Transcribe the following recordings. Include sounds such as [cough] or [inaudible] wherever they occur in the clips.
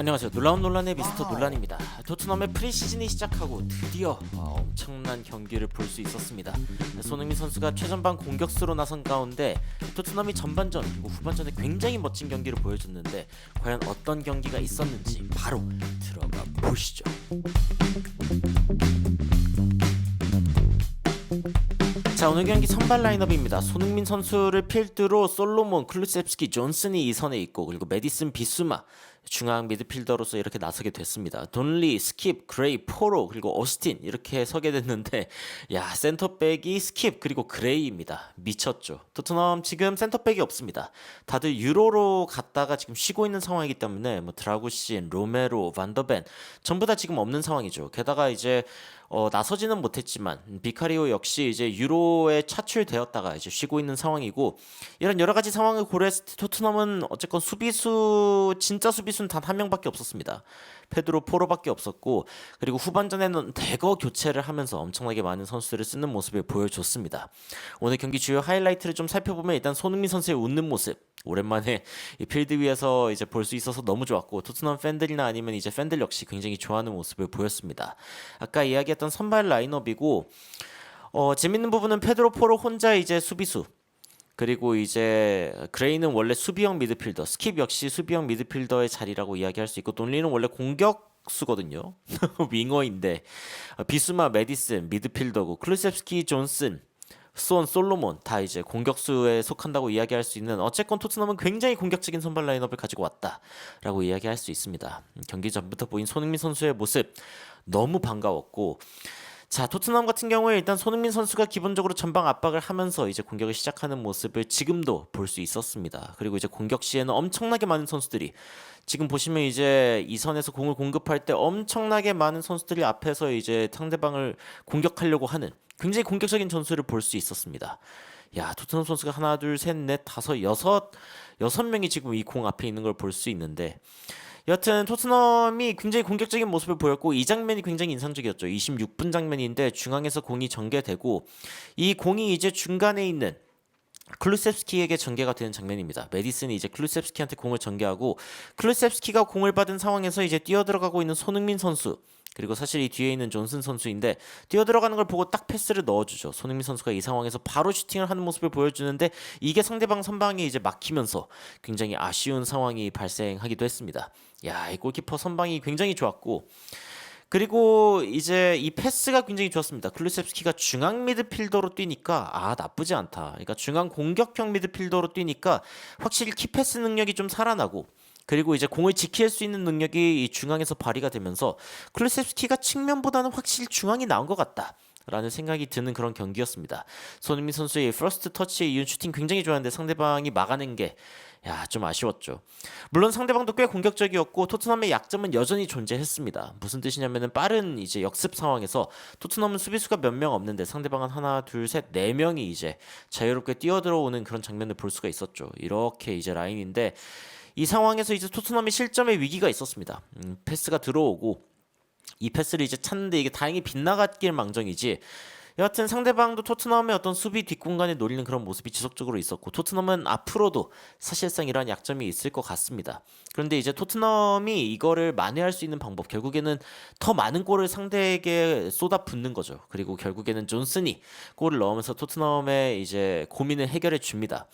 안녕하세요. 놀라운 논란의 미스터 논란입니다. 토트넘의 프리시즌이 시작하고 드디어 어, 엄청난 경기를 볼 수 있었습니다. 손흥민 선수가 최전방 공격수로 나선 가운데 토트넘이 전반전 그리고 후반전에 굉장히 멋진 경기를 보여줬는데 과연 어떤 경기가 있었는지 바로 들어가 보시죠. 자 오늘 경기 선발 라인업입니다. 손흥민 선수를 필두로 솔로몬, 클루셉스키, 존슨이 이 선에 있고 그리고 메디슨, 비수마 중앙 미드필더로서 이렇게 나서게 됐습니다. 돈리, 스킵, 그레이, 포로 그리고 오스틴 이렇게 [laughs] 서게 됐는데 야 센터백이 스킵 그리고 그레이입니다. 미쳤죠. 토트넘 지금 센터백이 없습니다. 다들 유로로 갔다가 지금 쉬고 있는 상황이기 때문에 뭐 드라구신, 로메로, 반더벤 전부 다 지금 없는 상황이죠. 게다가 이제 어, 나서지는 못했지만 비카리오 역시 이제 유로에 차출되었다가 이제 쉬고 있는 상황이고 이런 여러 가지 상황을 고려했을 때 토트넘은 어쨌건 수비수 진짜 수비 수는 단 한 명밖에 없었습니다. 페드로 포로밖에 없었고 그리고 후반전에는 대거 교체를 하면서 엄청나게 많은 선수들을 쓰는 모습을 보여줬습니다. 오늘 경기 주요 하이라이트를 좀 살펴보면 일단 손흥민 선수의 웃는 모습 오랜만에 이 필드 위에서 이제 볼 수 있어서 너무 좋았고 토트넘 팬들이나 아니면 이제 팬들 역시 굉장히 좋아하는 모습을 보였습니다. 아까 이야기했던 선발 라인업이고 어, 재밌는 부분은 페드로 포로 혼자 이제 수비수 그리고 이제 그레이는 원래 수비형 미드필더, 스킵 역시 수비형 미드필더의 자리라고 이야기할 수 있고 돈리는 원래 공격 수거든요. [laughs] 윙어인데 어, 비수마, 메디슨 미드필더고 클루셉스키, 존슨 수원 솔로몬 다 이제 공격수에 속한다고 이야기할 수 있는 어쨌건 토트넘은 굉장히 공격적인 선발 라인업을 가지고 왔다라고 이야기할 수 있습니다. 음, 경기 전부터 보인 손흥민 선수의 모습 너무 반가웠고 자 토트넘 같은 경우에 일단 손흥민 선수가 기본적으로 전방 압박을 하면서 이제 공격을 시작하는 모습을 지금도 볼 수 있었습니다. 그리고 이제 공격 시에는 엄청나게 많은 선수들이 지금 보시면 이제 이 선에서 공을 공급할 때 엄청나게 많은 선수들이 앞에서 이제 상대방을 공격하려고 하는 굉장히 공격적인 전술을 볼 수 있었습니다. 야 토트넘 선수가 하나 둘 셋 넷 다섯 여섯 여섯 명이 지금 이 공 앞에 있는 걸 볼 수 있는데 여튼 토트넘이 굉장히 공격적인 모습을 보였고 이 장면이 굉장히 인상적이었죠. 26분 장면인데 중앙에서 공이 전개되고 이 공이 이제 중간에 있는 클루셉스키에게 전개가 되는 장면입니다. 메디슨이 이제 클루셉스키한테 공을 전개하고 클루셉스키가 공을 받은 상황에서 이제 뛰어들어가고 있는 손흥민 선수 그리고 사실 이 뒤에 있는 존슨 선수인데 뛰어 들어가는 걸 보고 딱 패스를 넣어주죠. 손흥민 선수가 이 상황에서 바로 슈팅을 하는 모습을 보여주는데 이게 상대방 선방이 이제 막히면서 굉장히 아쉬운 상황이 발생하기도 했습니다. 야, 이 골키퍼 선방이 굉장히 좋았고 그리고 이제 이 패스가 굉장히 좋았습니다. 클루셉스키가 중앙 미드필더로 뛰니까 아 나쁘지 않다. 그러니까 중앙 공격형 미드필더로 뛰니까 확실히 키패스 능력이 좀 살아나고 그리고 이제 공을 지킬 수 있는 능력이 이 중앙에서 발휘가 되면서 클루셉스키가 측면보다는 확실히 중앙이 나은 것 같다. 라는 생각이 드는 그런 경기였습니다. 손흥민 선수의 퍼스트 터치에 이은 슈팅 굉장히 좋았는데 상대방이 막아낸 게 야, 좀 아쉬웠죠. 물론 상대방도 꽤 공격적이었고 토트넘의 약점은 여전히 존재했습니다. 무슨 뜻이냐면은 빠른 이제 역습 상황에서 토트넘은 수비수가 몇 명 없는데 상대방은 하나, 둘, 셋, 네 명이 이제 자유롭게 뛰어들어오는 그런 장면을 볼 수가 있었죠. 이렇게 이제 라인인데 이 상황에서 이제 토트넘이 실점의 위기가 있었습니다. 음, 패스가 들어오고 이 패스를 이제 찾는데 이게 다행히 빗나갔길 망정이지. 여하튼 상대방도 토트넘의 어떤 수비 뒷공간에 노리는 그런 모습이 지속적으로 있었고 토트넘은 앞으로도 사실상 이러한 약점이 있을 것 같습니다. 그런데 이제 토트넘이 이거를 만회할 수 있는 방법 결국에는 더 많은 골을 상대에게 쏟아붓는 거죠. 그리고 결국에는 존슨이 골을 넣으면서 토트넘의 이제 고민을 해결해 줍니다.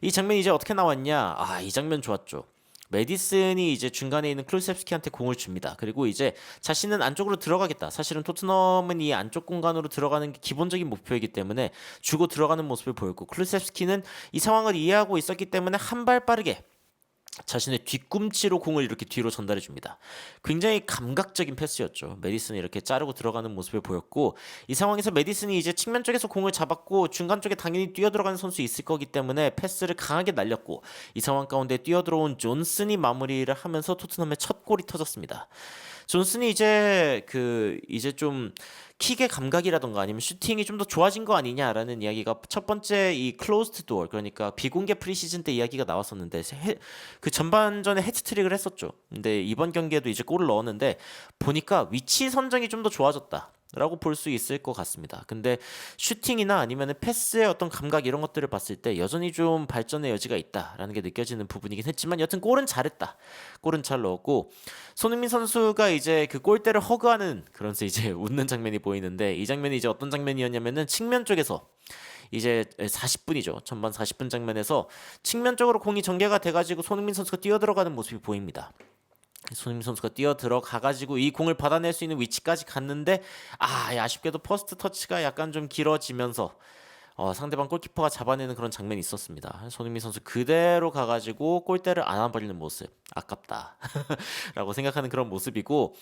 이 장면이 이제 어떻게 나왔냐? 아, 이 장면 좋았죠. 메디슨이 이제 중간에 있는 클루셉스키한테 공을 줍니다. 그리고 이제 자신은 안쪽으로 들어가겠다. 사실은 토트넘은 이 안쪽 공간으로 들어가는 게 기본적인 목표이기 때문에 주고 들어가는 모습을 보였고 클루셉스키는 이 상황을 이해하고 있었기 때문에 한 발 빠르게 자신의 뒤꿈치로 공을 이렇게 뒤로 전달해 줍니다. 굉장히 감각적인 패스였죠. 메디슨이 이렇게 자르고 들어가는 모습을 보였고 이 상황에서 메디슨이 이제 측면 쪽에서 공을 잡았고 중간 쪽에 당연히 뛰어 들어가는 선수 있을 거기 때문에 패스를 강하게 날렸고 이 상황 가운데 뛰어 들어온 존슨이 마무리를 하면서 토트넘의 첫 골이 터졌습니다. 존슨이 이제 그 이제 좀 킥의 감각이라던가 아니면 슈팅이 좀 더 좋아진 거 아니냐라는 이야기가 첫 번째 이 클로스트 도어 그러니까 비공개 프리시즌 때 이야기가 나왔었는데 해, 그 전반전에 헤트트릭을 했었죠. 근데 이번 경기에도 이제 골을 넣었는데 보니까 위치 선정이 좀 더 좋아졌다. 라고 볼 수 있을 것 같습니다. 근데 슈팅이나 아니면 패스의 어떤 감각 이런 것들을 봤을 때 여전히 좀 발전의 여지가 있다라는 게 느껴지는 부분이긴 했지만 여튼 골은 잘했다. 골은 잘 넣었고 손흥민 선수가 이제 그 골대를 허그하는 그런 [laughs] 이제 웃는 장면이 보이는데 이 장면이 이제 어떤 장면이었냐면은 측면 쪽에서 이제 40분이죠. 전반 40분 장면에서 측면 쪽으로 공이 전개가 돼가지고 손흥민 선수가 뛰어 들어가는 모습이 보입니다. 손흥민 선수가 뛰어 들어가 가지고 이 공을 받아낼 수 있는 위치까지 갔는데 아 아쉽게도 퍼스트 터치가 약간 좀 길어지면서 어, 상대방 골키퍼가 잡아내는 그런 장면이 있었습니다. 손흥민 선수 그대로 가가지고 골대를 안아버리는 모습 아깝다라고 [laughs] 생각하는 그런 모습이고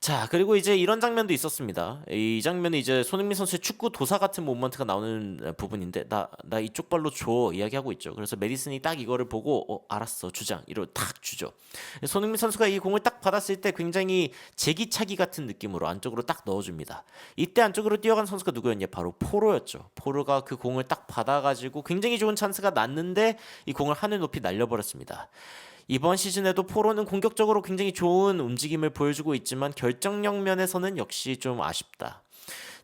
자 그리고 이제 이런 장면도 있었습니다. 이 장면은 이제 손흥민 선수의 축구 도사 같은 모먼트가 나오는 부분인데 나 나 이쪽 발로 줘 이야기하고 있죠. 그래서 메디슨이 딱 이거를 보고 어 알았어 주장 이러고 탁 주죠. 손흥민 선수가 이 공을 딱 받았을 때 굉장히 제기차기 같은 느낌으로 안쪽으로 딱 넣어줍니다. 이때 안쪽으로 뛰어간 선수가 누구였냐 바로 포로였죠. 포로가 그 공을 딱 받아가지고 굉장히 좋은 찬스가 났는데 이 공을 하늘 높이 날려버렸습니다. 이번 시즌에도 포로는 공격적으로 굉장히 좋은 움직임을 보여주고 있지만 결정력 면에서는 역시 좀 아쉽다.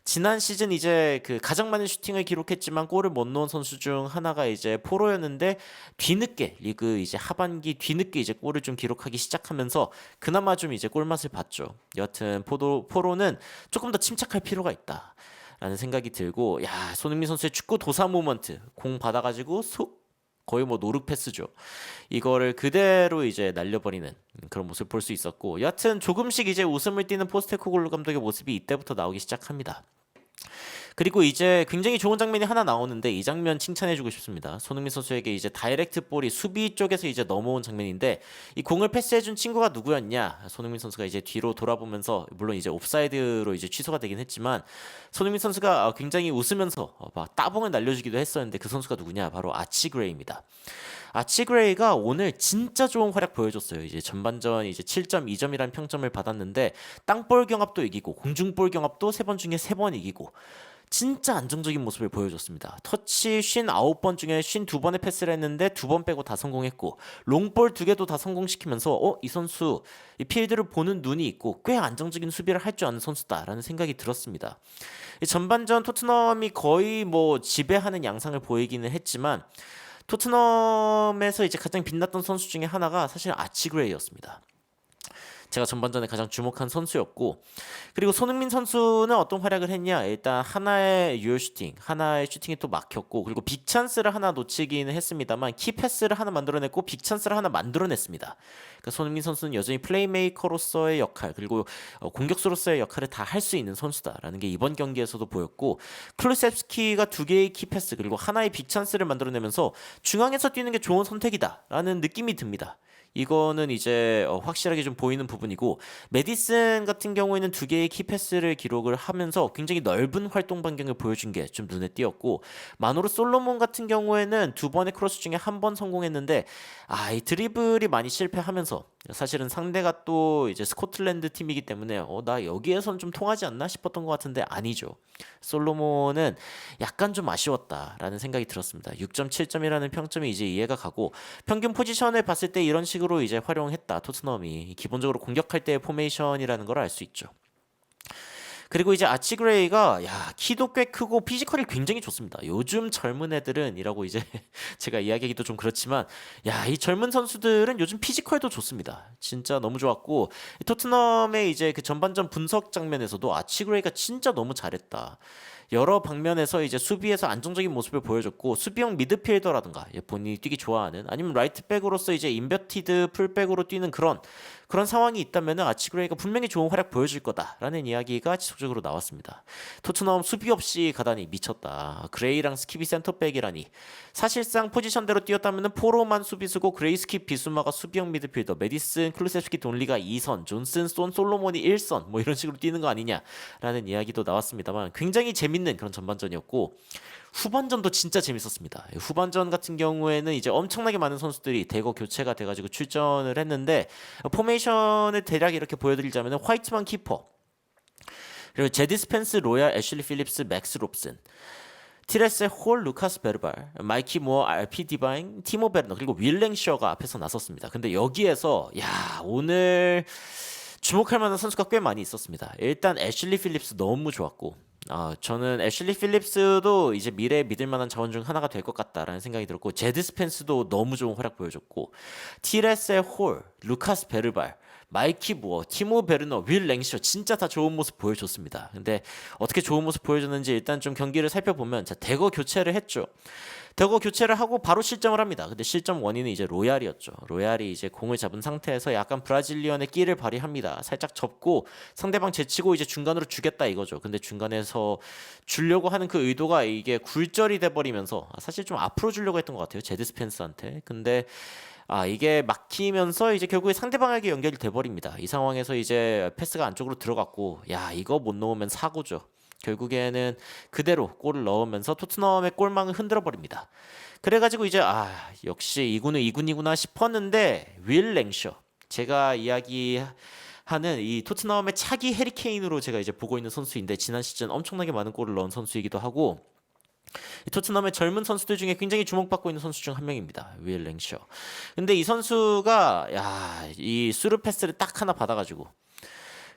지난 시즌 이제 그 가장 많은 슈팅을 기록했지만 골을 못 넣은 선수 중 하나가 이제 포로였는데 뒤늦게 리그 이제 하반기 뒤늦게 이제 골을 좀 기록하기 시작하면서 그나마 좀 이제 골맛을 봤죠. 여하튼 포도 포로는 조금 더 침착할 필요가 있다. 라는 생각이 들고 야 손흥민 선수의 축구 도사 모먼트 공 받아가지고 속 거의 뭐 노룩 패스죠. 이거를 그대로 이제 날려버리는 그런 모습을 볼 수 있었고 여하튼 조금씩 이제 웃음을 띠는 포스테코글루 감독의 모습이 이때부터 나오기 시작합니다. 그리고 이제 굉장히 좋은 장면이 하나 나오는데 이 장면 칭찬해주고 싶습니다. 손흥민 선수에게 이제 다이렉트 볼이 수비 쪽에서 이제 넘어온 장면인데 이 공을 패스해준 친구가 누구였냐? 손흥민 선수가 이제 뒤로 돌아보면서 물론 이제 옵사이드로 이제 취소가 되긴 했지만 손흥민 선수가 굉장히 웃으면서 막 따봉을 날려주기도 했었는데 그 선수가 누구냐? 바로 아치 그레이입니다. 아치 그레이가 오늘 진짜 좋은 활약 보여줬어요. 이제 전반전 이제 7.2점이라는 평점을 받았는데 땅볼 경합도 이기고 공중볼 경합도 세 번 중에 세 번 이기고 진짜 안정적인 모습을 보여줬습니다. 터치 59번 중에 52번의 패스를 했는데 두 번 빼고 다 성공했고 롱볼 두 개도 다 성공시키면서 어, 이 선수 이 필드를 보는 눈이 있고 꽤 안정적인 수비를 할 줄 아는 선수다라는 생각이 들었습니다. 전반전 토트넘이 거의 뭐 지배하는 양상을 보이기는 했지만 토트넘에서 이제 가장 빛났던 선수 중에 하나가 사실 아치그레이였습니다. 제가 전반전에 가장 주목한 선수였고 그리고 손흥민 선수는 어떤 활약을 했냐? 일단 하나의 유효 슈팅 하나의 슈팅이 또 막혔고 그리고 빅 찬스를 하나 놓치기는 했습니다만 키 패스를 하나 만들어냈고 빅 찬스를 하나 만들어냈습니다. 그러니까 손흥민 선수는 여전히 플레이메이커로서의 역할 그리고 어, 공격수로서의 역할을 다 할 수 있는 선수다라는 게 이번 경기에서도 보였고 클루셉스키가 두 개의 키 패스 그리고 하나의 빅 찬스를 만들어내면서 중앙에서 뛰는 게 좋은 선택이다라는 느낌이 듭니다 이거는 이제 어, 확실하게 좀 보이는 부분이고 메디슨 같은 경우에는 두 개의 키패스를 기록을 하면서 굉장히 넓은 활동 반경을 보여준 게 좀 눈에 띄었고 마노르 솔로몬 같은 경우에는 두 번의 크로스 중에 한 번 성공했는데 아 이 드리블이 많이 실패하면서 사실은 상대가 또 이제 스코틀랜드 팀이기 때문에 어 나 여기에선 좀 통하지 않나 싶었던 것 같은데 아니죠. 솔로몬은 약간 좀 아쉬웠다라는 생각이 들었습니다. 6.7점이라는 평점이 이제 이해가 가고 평균 포지션을 봤을 때 이런 식으로 이제 활용했다 토트넘이 기본적으로 공격할 때의 포메이션이라는 걸 알 수 있죠. 그리고 이제 아치 그레이가 야 키도 꽤 크고 피지컬이 굉장히 좋습니다. 요즘 젊은 애들은이라고 이제 [laughs] 제가 이야기하기도 좀 그렇지만 야 이 젊은 선수들은 요즘 피지컬도 좋습니다. 진짜 너무 좋았고 토트넘의 이제 그 전반전 분석 장면에서도 아치 그레이가 진짜 너무 잘했다. 여러 방면에서 이제 수비에서 안정적인 모습을 보여줬고 수비형 미드필더라든가 본인이 뛰기 좋아하는 아니면 라이트백으로서 이제 인베티드 풀백으로 뛰는 그런 그런 상황이 있다면 아치그레이가 분명히 좋은 활약 보여줄 거다라는 이야기가 지속적으로 나왔습니다. 토트넘 수비 없이 가다니 미쳤다. 그레이랑 스킵이 센터백이라니. 사실상 포지션대로 뛰었다면 포로만 수비수고 그레이 스킵 비수마가 수비형 미드필더, 메디슨, 클루세스키 돈리가 2선, 존슨, 손, 솔로몬이 1선 뭐 이런 식으로 뛰는 거 아니냐라는 이야기도 나왔습니다만 굉장히 재밌는 그런 전반전이었고 후반전도 진짜 재밌었습니다. 후반전 같은 경우에는 이제 엄청나게 많은 선수들이 대거 교체가 돼가지고 출전을 했는데 포메이션을 대략 이렇게 보여드리자면 화이트만 키퍼 그리고 제디 스펜스, 로얄, 애슐리 필립스, 맥스 롭슨 티레스 홀, 루카스 베르발, 마이키 모어, RP 디바인, 티모 베르너 그리고 윌랭셔가 앞에서 나섰습니다. 근데 여기에서 야 오늘 주목할 만한 선수가 꽤 많이 있었습니다. 일단 애슐리 필립스 너무 좋았고 아, 저는 애슐리 필립스도 이제 미래에 믿을 만한 자원 중 하나가 될 것 같다라는 생각이 들었고 제드 스펜스도 너무 좋은 활약 보여줬고 티레세 홀, 루카스 베르발, 마이키 무어, 티모 베르너, 윌 랭셔 진짜 다 좋은 모습 보여줬습니다. 근데 어떻게 좋은 모습 보여줬는지 일단 좀 경기를 살펴보면 자 대거 교체를 했죠. 대거 교체를 하고 바로 실점을 합니다. 근데 실점 원인은 이제 로얄이었죠. 로얄이 이제 공을 잡은 상태에서 약간 브라질리언의 끼를 발휘합니다. 살짝 접고 상대방 제치고 이제 중간으로 주겠다 이거죠. 근데 중간에서 주려고 하는 그 의도가 이게 굴절이 돼 버리면서 사실 좀 앞으로 주려고 했던 것 같아요. 제드 스펜스한테. 근데 아 이게 막히면서 이제 결국에 상대방에게 연결이 돼 버립니다. 이 상황에서 이제 패스가 안쪽으로 들어갔고 야 이거 못 넣으면 사고죠. 결국에는 그대로 골을 넣으면서 토트넘의 골망을 흔들어 버립니다. 그래가지고 이제 아 역시 이군은 이군이구나 싶었는데 윌 랭셔 제가 이야기하는 이 토트넘의 차기 해리케인으로 제가 이제 보고 있는 선수인데 지난 시즌 엄청나게 많은 골을 넣은 선수이기도 하고 이 토트넘의 젊은 선수들 중에 굉장히 주목받고 있는 선수 중 한 명입니다. 윌 랭셔. 근데 이 선수가 야, 이 수루 패스를 딱 하나 받아가지고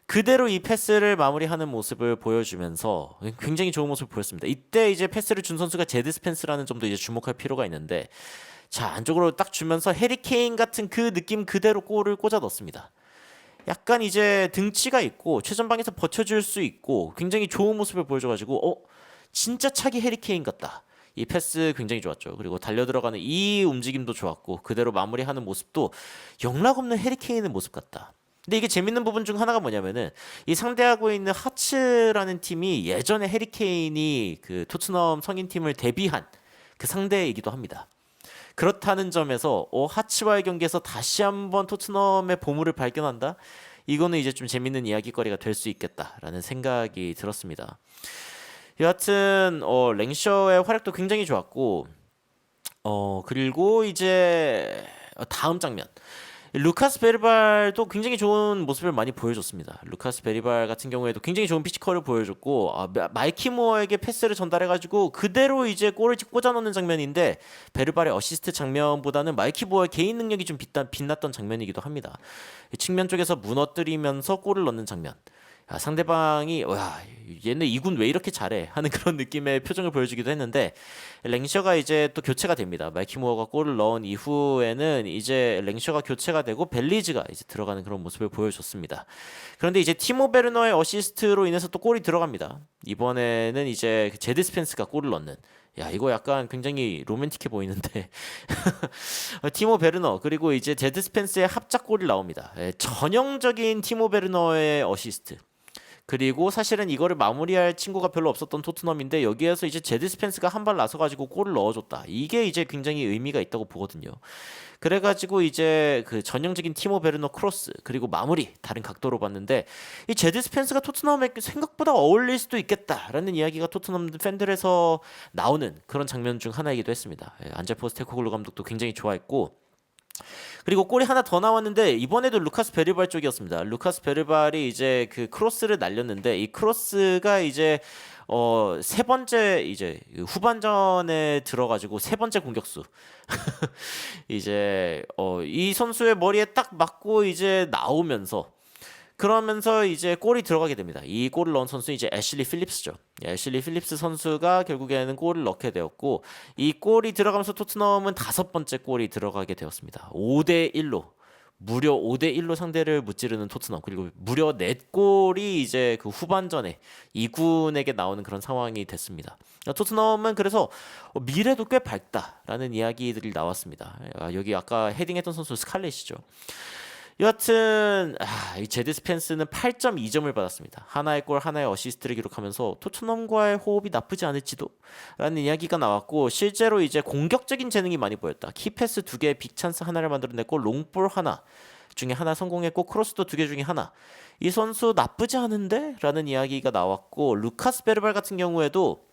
그대로 이 패스를 마무리하는 모습을 보여주면서 굉장히 좋은 모습을 보였습니다. 이때 이제 패스를 준 선수가 제드 스펜스라는 점도 이제 주목할 필요가 있는데 자 안쪽으로 딱 주면서 해리케인 같은 그 느낌 그대로 골을 꽂아 넣습니다. 약간 이제 등치가 있고 최전방에서 버텨줄 수 있고 굉장히 좋은 모습을 보여줘가지고 어 진짜 차기 해리케인 같다. 이 패스 굉장히 좋았죠. 그리고 달려 들어가는 이 움직임도 좋았고 그대로 마무리하는 모습도 영락 없는 해리케인의 모습 같다. 근데 이게 재밌는 부분 중 하나가 뭐냐면은 이 상대하고 있는 하츠라는 팀이 예전에 해리케인이 그 토트넘 성인 팀을 데뷔한 그 상대이기도 합니다. 그렇다는 점에서 어, 하츠와의 경기에서 다시 한번 토트넘의 보물을 발견한다. 이거는 이제 좀 재밌는 이야기거리가 될 수 있겠다라는 생각이 들었습니다. 여하튼 어, 랭셔의 활약도 굉장히 좋았고 어 그리고 이제 다음 장면 루카스 베리발도 굉장히 좋은 모습을 많이 보여줬습니다. 루카스 베리발 같은 경우에도 굉장히 좋은 피지컬을 보여줬고 아, 마이키 모어에게 패스를 전달해가지고 그대로 이제 골을 꽂아 넣는 장면인데 베르발의 어시스트 장면보다는 마이키 모어의 개인 능력이 좀 빛나, 빛났던 장면이기도 합니다. 측면 쪽에서 무너뜨리면서 골을 넣는 장면. 아, 상대방이 와 얘네 이군 왜 이렇게 잘해 하는 [laughs] 그런 느낌의 표정을 보여주기도 했는데 랭셔가 이제 또 교체가 됩니다. 마이키 무어가 골을 넣은 이후에는 이제 랭셔가 교체가 되고 벨리즈가 이제 들어가는 그런 모습을 보여줬습니다. 그런데 이제 티모 베르너의 어시스트로 인해서 또 골이 들어갑니다. 이번에는 이제 그 제드 스펜스가 골을 넣는 야 이거 약간 굉장히 로맨틱해 보이는데 [laughs] 티모 베르너 그리고 이제 제드 스펜스의 합작골이 나옵니다. 예, 전형적인 티모 베르너의 어시스트. 그리고 사실은 이거를 마무리할 친구가 별로 없었던 토트넘인데 여기에서 이제 제드 스펜스가 한 발 나서 가지고 골을 넣어줬다. 이게 이제 굉장히 의미가 있다고 보거든요. 그래가지고 이제 그 전형적인 티모 베르너 크로스 그리고 마무리 다른 각도로 봤는데 이 제드 스펜스가 토트넘에 생각보다 어울릴 수도 있겠다라는 이야기가 토트넘 팬들에서 나오는 그런 장면 중 하나이기도 했습니다. 예, 안젤 포스테코글루 감독도 굉장히 좋아했고 그리고 골이 하나 더 나왔는데 이번에도 루카스 베르발 쪽이었습니다. 루카스 베르발이 이제 그 크로스를 날렸는데 이 크로스가 이제 어 세 번째 이제 후반전에 들어가지고 세 번째 공격수 [laughs] 이제 어 이 선수의 머리에 딱 맞고 이제 나오면서 그러면서 이제 골이 들어가게 됩니다. 이 골을 넣은 선수는 이제 애슐리 필립스죠. 예, 애슐리 필립스 선수가 결국에는 골을 넣게 되었고 이 골이 들어가면서 토트넘은 다섯 번째 골이 들어가게 되었습니다. 5대 1로 무려 5대 1로 상대를 무찌르는 토트넘 그리고 무려 4골이 이제 그 후반전에 이군에게 나오는 그런 상황이 됐습니다. 토트넘은 그래서 미래도 꽤 밝다라는 이야기들이 나왔습니다. 아, 여기 아까 헤딩했던 선수 스칼렛이죠. 여하튼 아, 이 제드 스펜스는 8.2점을 받았습니다. 하나의 골, 하나의 어시스트를 기록하면서 토트넘과의 호흡이 나쁘지 않을지도 라는 이야기가 나왔고 실제로 이제 공격적인 재능이 많이 보였다. 키패스 두 개, 빅찬스 하나를 만들어냈고 롱볼 하나 중에 하나 성공했고 크로스도 두 개 중에 하나. 이 선수 나쁘지 않은데? 라는 이야기가 나왔고 루카스 베르발 같은 경우에도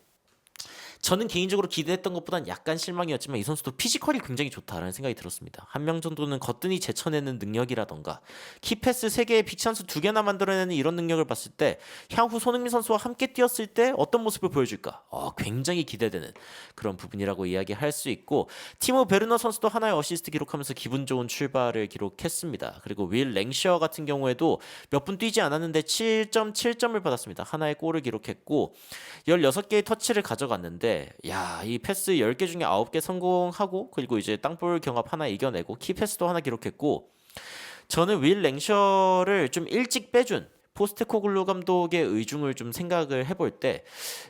저는 개인적으로 기대했던 것보단 약간 실망이었지만 이 선수도 피지컬이 굉장히 좋다라는 생각이 들었습니다. 한 명 정도는 거뜬히 제쳐내는 능력이라던가 키패스 3개에 빅찬스 2개나 만들어내는 이런 능력을 봤을 때 향후 손흥민 선수와 함께 뛰었을 때 어떤 모습을 보여줄까? 어, 굉장히 기대되는 그런 부분이라고 이야기할 수 있고 티모 베르너 선수도 하나의 어시스트 기록하면서 기분 좋은 출발을 기록했습니다. 그리고 윌 랭셔 같은 경우에도 몇 분 뛰지 않았는데 7.7점을 받았습니다. 하나의 골을 기록했고 16개의 터치를 가져갔는데 야, 이 패스 10개 중에 9개 성공하고 그리고 이제 땅볼 경합 하나 이겨내고 키 패스도 하나 기록했고 저는 윌 랭셔를 좀 일찍 빼준 포스테코글루 감독의 의중을 좀 생각을 해볼 때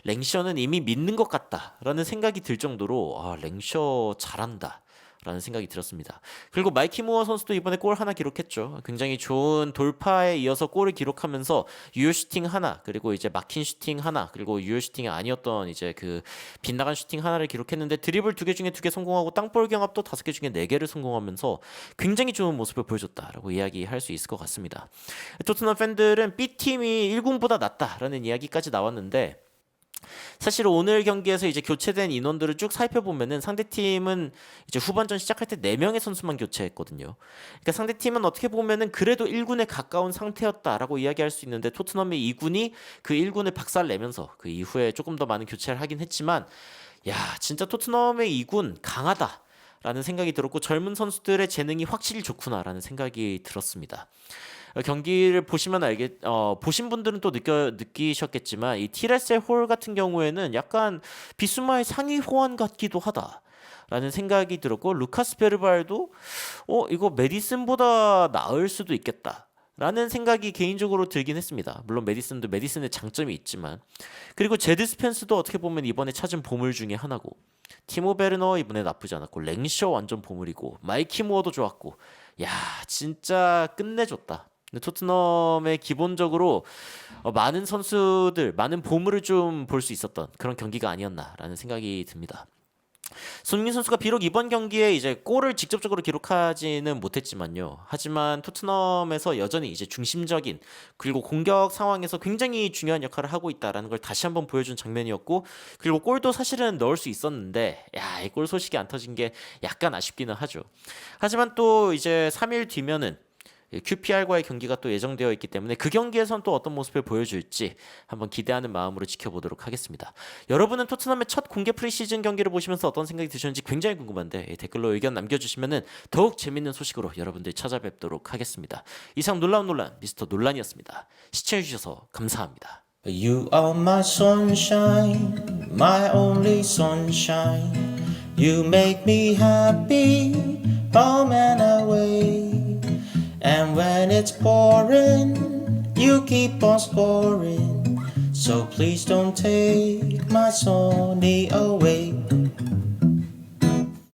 랭셔는 이미 믿는 것 같다라는 생각이 들 정도로 아 랭셔 잘한다. 라는 생각이 들었습니다. 그리고 마이키 무어 선수도 이번에 골 하나 기록했죠. 굉장히 좋은 돌파에 이어서 골을 기록하면서 유효 슈팅 하나, 그리고 이제 막힌 슈팅 하나, 그리고 유효 슈팅이 아니었던 이제 그 빗나간 슈팅 하나를 기록했는데 드리블 두 개 중에 두 개 성공하고 땅볼 경합도 다섯 개 중에 네 개를 성공하면서 굉장히 좋은 모습을 보여줬다라고 이야기할 수 있을 것 같습니다. 토트넘 팬들은 B 팀이 1군보다 낫다라는 이야기까지 나왔는데 사실 오늘 경기에서 이제 교체된 인원들을 쭉 살펴보면은 상대 팀은 이제 후반전 시작할 때 4명의 선수만 교체했거든요. 그러니까 상대 팀은 어떻게 보면은 그래도 1군에 가까운 상태였다라고 이야기할 수 있는데 토트넘의 2군이 그 1군을 박살 내면서 그 이후에 조금 더 많은 교체를 하긴 했지만 야, 진짜 토트넘의 2군 강하다. 라는 생각이 들었고 젊은 선수들의 재능이 확실히 좋구나라는 생각이 들었습니다. 어, 경기를 보시면 알겠 어 보신 분들은 또 느껴 느끼셨겠지만 이 티레셀 홀 같은 경우에는 약간 비수마의 상위 호환 같기도 하다. 라는 생각이 들었고 루카스 베르발도 어 이거 메디슨보다 나을 수도 있겠다. 라는 생각이 개인적으로 들긴 했습니다. 물론 메디슨도 메디슨의 장점이 있지만 그리고 제드 스펜스도 어떻게 보면 이번에 찾은 보물 중에 하나고 티모 베르너 이번에 나쁘지 않았고 랭셔 완전 보물이고 마이키 무어도 좋았고 야 진짜 끝내줬다. 근데 토트넘의 기본적으로 어, 많은 선수들 많은 보물을 좀 볼 수 있었던 그런 경기가 아니었나라는 생각이 듭니다. 손흥민 선수가 비록 이번 경기에 이제 골을 직접적으로 기록하지는 못했지만요. 하지만 토트넘에서 여전히 이제 중심적인 그리고 공격 상황에서 굉장히 중요한 역할을 하고 있다라는 걸 다시 한번 보여준 장면이었고 그리고 골도 사실은 넣을 수 있었는데 야, 이 골 소식이 안 터진 게 약간 아쉽기는 하죠. 하지만 또 이제 3일 뒤면은 QPR과의 경기가 또 예정되어 있기 때문에 그 경기에선 또 어떤 모습을 보여줄지 한번 기대하는 마음으로 지켜보도록 하겠습니다. 여러분은 토트넘의 첫 공개 프리시즌 경기를 보시면서 어떤 생각이 드셨는지 굉장히 궁금한데 예, 댓글로 의견 남겨주시면 더욱 재밌는 소식으로 여러분들 찾아뵙도록 하겠습니다. 이상 놀라운 논란 미스터 논란이었습니다. 시청해주셔서 감사합니다. You are my sunshine, my only sunshine. You make me happy, home and away. And when it's pouring, you keep on scoring. So please don't take my Sony away.